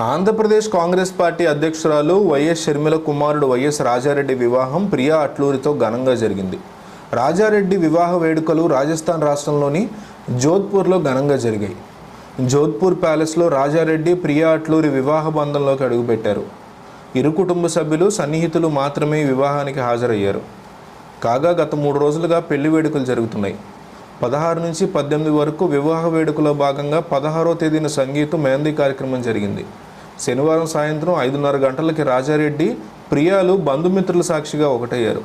Andhra Pradesh Congress party అధ్యక్షురాలు YS Sharmila కుమారుడు YS Rajareddy వివాహం ప్రియా అట్లూరితో ఘనంగా జరిగింది. రాజారెడ్డి వివాహ వేడుకలు రాజస్థాన్ రాష్ట్రంలోని జోధ్పూర్లో ఘనంగా జరిగాయి. జోధ్పూర్ ప్యాలెస్లో రాజారెడ్డి ప్రియా అట్లూరి వివాహ బంధంలోకి అడుగుపెట్టారు. ఇరు కుటుంబ సభ్యులు సన్నిహితులు మాత్రమే వివాహానికి హాజరయ్యారు. కాగా గత మూడు రోజులుగా పెళ్ళి వేడుకలు జరుగుతున్నాయి. పదహారు నుంచి పద్దెనిమిది వరకు వివాహ వేడుకలో భాగంగా పదహారో తేదీన సంగీతం మెహందీ కార్యక్రమం జరిగింది. శనివారం సాయంత్రం ఐదున్నర గంటలకి రాజారెడ్డి ప్రియాలు బంధుమిత్రుల సాక్షిగా ఒకటయ్యారు.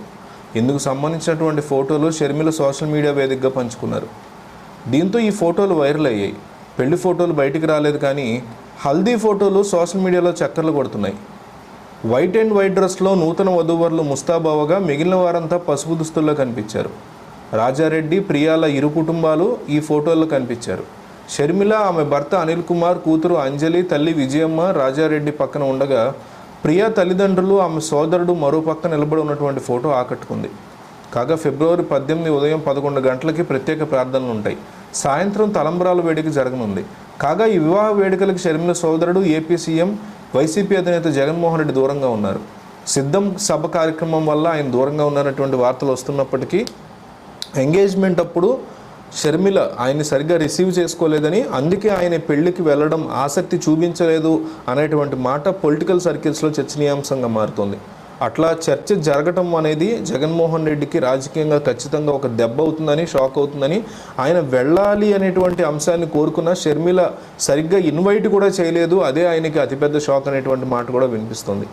ఇందుకు సంబంధించినటువంటి ఫోటోలు షర్మిల సోషల్ మీడియా వేదికగా పంచుకున్నారు. దీంతో ఈ ఫోటోలు వైరల్ అయ్యాయి. పెళ్ళి ఫోటోలు బయటికి రాలేదు కానీ హల్దీ ఫోటోలు సోషల్ మీడియాలో చక్కర్లు కొడుతున్నాయి. వైట్ అండ్ వైట్ డ్రెస్లో నూతన వధూవరులు ముస్తాబావగా మిగిలిన వారంతా పసుపు దుస్తుల్లో కనిపించారు. రాజారెడ్డి ప్రియాల ఇరు కుటుంబాలు ఈ ఫోటోల్లో కనిపించారు. షర్మిల ఆమె భర్త అనిల్ కుమార్ కూతురు అంజలి తల్లి విజయమ్మ రాజారెడ్డి పక్కన ఉండగా ప్రియా తల్లిదండ్రులు ఆమె సోదరుడు మరో పక్క నిలబడి ఉన్నటువంటి ఫోటో ఆకట్టుకుంది. కాగా ఫిబ్రవరి పద్దెనిమిది ఉదయం పదకొండు గంటలకి ప్రత్యేక ప్రార్థనలు ఉంటాయి. సాయంత్రం తలంబరాల వేడుక జరగనుంది. కాగా ఈ వివాహ వేడుకలకు షర్మిల సోదరుడు ఏపీ సీఎం వైసీపీ అధినేత జగన్మోహన్ రెడ్డి దూరంగా ఉన్నారు. సిద్ధం సభ కార్యక్రమం వల్ల ఆయన దూరంగా ఉన్నటువంటి వార్తలు వస్తున్నప్పటికీ ఎంగేజ్మెంట్ అప్పుడు షర్మిల ఆయన్ని సరిగ్గా రిసీవ్ చేసుకోలేదని అందుకే ఆయన పెళ్ళికి వెళ్ళడం ఆసక్తి చూపించలేదు అనేటువంటి మాట పొలిటికల్ సర్కిల్స్లో చర్చనీయాంశంగా మారుతోంది. అట్లా చర్చ జరగటం అనేది జగన్మోహన్ రెడ్డికి రాజకీయంగా ఖచ్చితంగా ఒక దెబ్బ అవుతుందని షాక్ అవుతుందని ఆయన వెళ్ళాలి అనేటువంటి అంశాన్ని కోరుకున్న షర్మిల సరిగ్గా ఇన్వైట్ కూడా చేయలేదు. అదే ఆయనకి అతిపెద్ద షాక్ అనేటువంటి మాట కూడా వినిపిస్తుంది.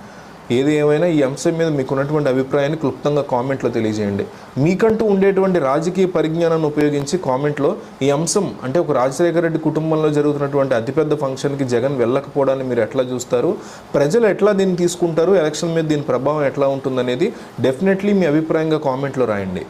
ఏది ఏమైనా ఈ అంశం మీద మీకున్నటువంటి అభిప్రాయాన్ని క్లుప్తంగా కామెంట్లో తెలియజేయండి. మీకంటూ ఉండేటువంటి రాజకీయ పరిజ్ఞానాన్ని ఉపయోగించి కామెంట్లో ఈ అంశం అంటే ఒక రాజశేఖర రెడ్డి కుటుంబంలో జరుగుతున్నటువంటి అతిపెద్ద ఫంక్షన్కి జగన్ వెళ్ళకపోవడాన్ని మీరు ఎట్లా చూస్తారు? ప్రజలు ఎట్లా దీన్ని తీసుకుంటారు? ఎలక్షన్ మీద దీని ప్రభావం ఎట్లా ఉంటుందనేది డెఫినెట్లీ మీ అభిప్రాయంగా కామెంట్లో రాయండి.